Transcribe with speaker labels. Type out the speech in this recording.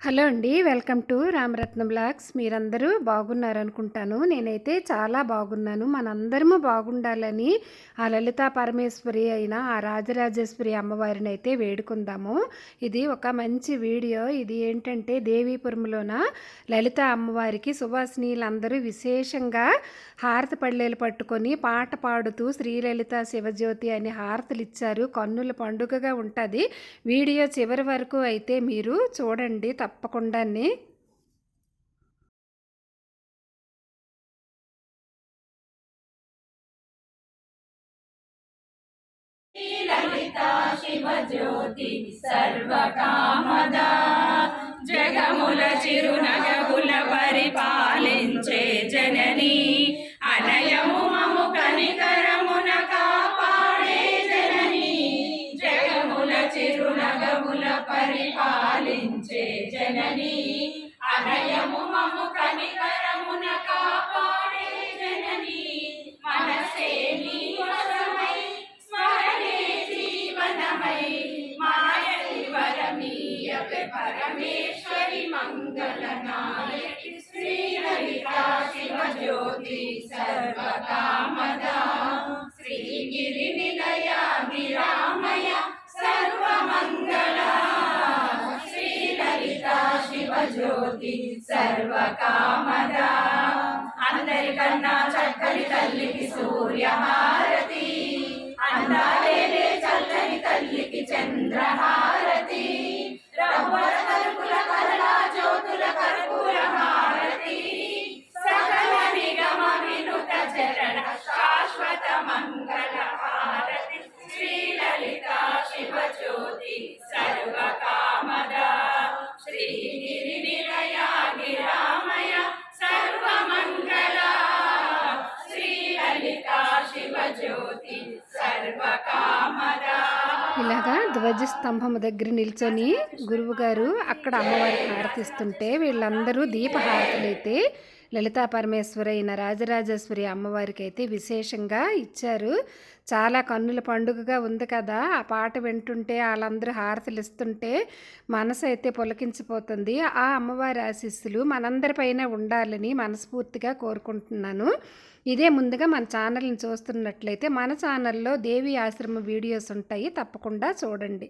Speaker 1: Hello అండి welcome to Ramaratnam blogs. మీరందరూ బాగున్నారనుకుంటాను. నేనైతే చాలా బాగున్నాను. మనందరము బాగుండాలని ఆ లలితా పరమేశ్వరి అయిన ఆ రాజరాజేశ్వరి అమ్మవారిని అయితే వేడుకుందాము. ఇది ఒక మంచి వీడియో. ఇది ఏంటంటే దేవీపురంలోన లలిత అమ్మవారికి సువాసినీలందరూ విశేషంగా హారతి పళ్ళేలు పట్టుకొని పాట పాడుతూ శ్రీలలిత శివజ్యోతి అని హారతులు ఇచ్చారు కన్నుల పండుగగా ఉంటుంది. వీడియో చివరి వరకు అయితే మీరు చూడండి. తప్పకుండా
Speaker 2: లలితా శివజ్యోతి సర్వకామదా. జగముల చిరునగముల పరిపాలించే జనని. అనయము మము కనికరమున కాపాడే జనని. జగముల చిరునగముల పరిపాలించే జనని అభయము మము కనికరమున కాపాడే జనని. మనసే నీ వశమై స్మరణే జీవనమై. మాయై వరమీయపే పరమేశ్వరి మంగళ నాయకి శ్రీ శివ జ్యోతి సర్వకామ జ్యోతి సర్వకామదా అందరికన్నా చక్కని తల్లికి సూర్యహారతి అందాలేనే చల్లని తల్లికి చంద్రహారతి రవ్వల కరుకుల కరళా జ్యోతుల కర్పూర హారతి సకల నిగమ వినుత చరణ శాశ్వత మంగళ హారతి శ్రీ లలితా శివ జ్యోతి సర్వకా
Speaker 1: ఇలాగా ధ్వజస్తంభము దగ్గర నిల్చొని గురువుగారు అక్కడ అమ్మవారికి హారతిస్తుంటే వీళ్ళందరూ దీపహారతులైతే లలితా పరమేశ్వరి అయిన రాజరాజేశ్వరి అమ్మవారికి అయితే విశేషంగా ఇచ్చారు. చాలా కన్నుల పండుగగా ఉంది కదా. ఆ పాట వింటుంటే వాళ్ళందరూ హారతులు ఇస్తుంటే మనసు అయితే పులకించిపోతుంది. ఆ అమ్మవారి ఆశీస్సులు మనందరిపైన ఉండాలని మనస్ఫూర్తిగా కోరుకుంటున్నాను. ఇదే ముందుగా మన ఛానల్ని చూస్తున్నట్లయితే మన ఛానల్లో దేవి ఆశ్రమ వీడియోస్ ఉంటాయి. తప్పకుండా చూడండి.